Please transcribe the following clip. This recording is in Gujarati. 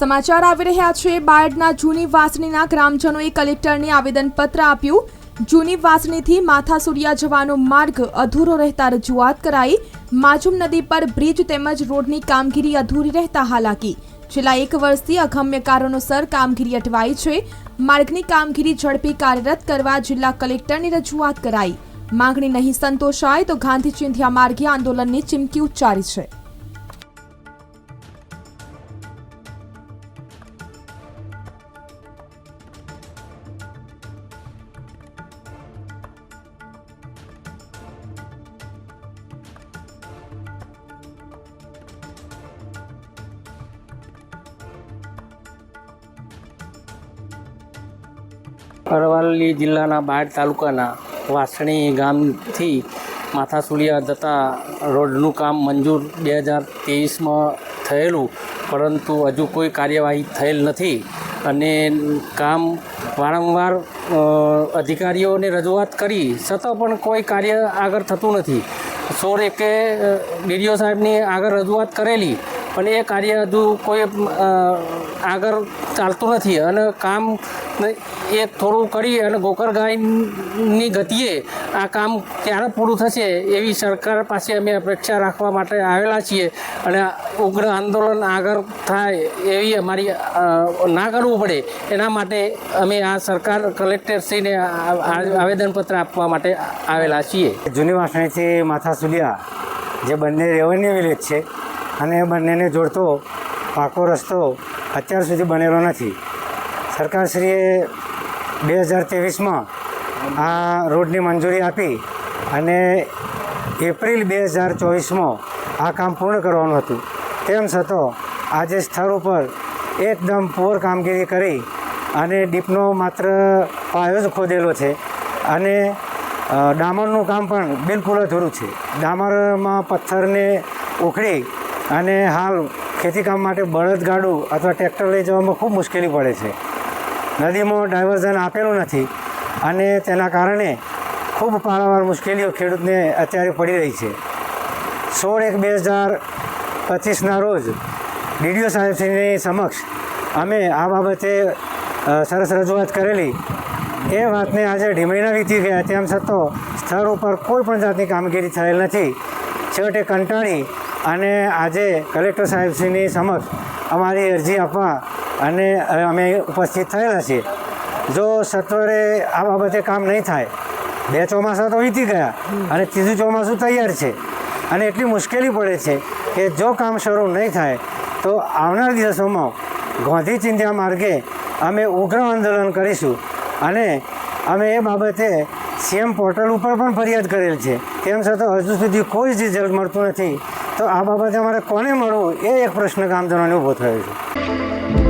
સમાચાર આવી રહ્યા છે. બાયડના જૂની વાસણીના ગ્રામજનોએ કલેક્ટરને આવેદનપત્ર આપ્યું. જૂની વાસણીથી માથાસુરિયા જવાનો માર્ગ અધૂરો રહેતા રજૂઆત કરાઈ. માજુમ નદી પર બ્રિજ તેમજ રોડની કામગીરી અધૂરી રહેતા હાલાકી. છેલ્લા એક વર્ષથી અગમ્ય કારણોસર કામગીરી અટવાઈ છે. માર્ગની કામગીરી ઝડપી કાર્યરત કરવા જિલ્લા કલેક્ટરની રજૂઆત કરાઈ. માંગણી નહીં સંતોષાય તો ગાંધી ચિંધ્યા માર્ગે આંદોલનની ચીમકી ઉચ્ચારી છે. અરવલ્લી જિલ્લાના બાયડ તાલુકાના વાસણી ગામથી માથાસુલિયા જતા રોડનું કામ મંજૂર બે હજાર તેવીસમાં થયેલું, પરંતુ હજુ કોઈ કાર્યવાહી થયેલ નથી અને કામ વારંવાર અધિકારીઓને રજૂઆત કરી છતાં પણ કોઈ કાર્ય આગળ થતું નથી. સોર એકે ડીડીઓ સાહેબની આગળ રજૂઆત કરેલી પણ એ કાર્ય હજુ કોઈ આગળ ચાલતું નથી અને કામ એ થોડું કરી અને ગોકર ગાયની ગતિએ આ કામ ક્યારે પૂરું થશે એવી સરકાર પાસે અમે અપેક્ષા રાખવા માટે આવેલા છીએ. અને ઉગ્ર આંદોલન આગળ થાય એવી અમારી ના કરવું પડે એના માટે અમે આ સરકાર કલેક્ટરશ્રીને આવેદનપત્ર આપવા માટે આવેલા છીએ. જૂની વાસણીથી માથા સુલિયા, જે બંને રેવન્યુ વિલેજ છે અને એ બંનેને જોડતો પાકો રસ્તો અત્યાર સુધી બનેલો નથી. સરકારશ્રીએ બે હજાર ત્રેવીસમાં આ રોડની મંજૂરી આપી અને એપ્રિલ બે હજાર ચોવીસમાં આ કામ પૂર્ણ કરવાનું હતું. તેમ છતાં આજે સ્થળ ઉપર એકદમ પૂર કામગીરી કરી અને ડીપનો માત્ર પાયો જ ખોદેલો છે અને ડામરનું કામ પણ બિલકુલ અધૂરું છે. ડામરમાં પથ્થરને ઉખડી અને હાલ ખેતીકામ માટે બળદગાડું અથવા ટ્રેક્ટર લઈ જવામાં ખૂબ મુશ્કેલી પડે છે. નદીમાં ડાયવર્ઝન આપેલું નથી. અને તેના કારણે ખૂબ પારાવાર મુશ્કેલીઓ ખેડૂતને અત્યારે પડી રહી છે. સોળ એક બે હજાર પચીસના રોજ ડીડીઓ સાહેબશ્રીની સમક્ષ અમે આ બાબતે સરસ રજૂઆત કરેલી. એ વાતને આજે ઢીમળીના વીતી ગયા. તેમ છતાં સ્થળ ઉપર કોઈ પણ જાતની કામગીરી થયેલ નથી. છેવટે કંટાળી અને આજે કલેક્ટર સાહેબશ્રીની સમક્ષ અમારી અરજી આપવા અને અમે ઉપસ્થિત થયેલા છીએ. જો સત્વરે આ બાબતે કામ નહીં થાય, બે ચોમાસા તો વીતી ગયા અને ત્રીજું ચોમાસું તૈયાર છે. અને એટલી મુશ્કેલી પડે છે કે જો કામ શરૂ નહીં થાય, તો આવનાર દિવસોમાં ગાંધી ચિંધ્યા માર્ગે અમે ઉગ્ર આંદોલન કરીશું. અને અમે એ બાબતે સીએમ પોર્ટલ ઉપર પણ ફરિયાદ કરેલ છે. તેમ છતાં હજુ સુધી કોઈ જ રિઝલ્ટ મળતું નથી. તો આ બાબતે અમારે કોને મળવું એ એક પ્રશ્ન ગામજનોને ઊભો થયો છે.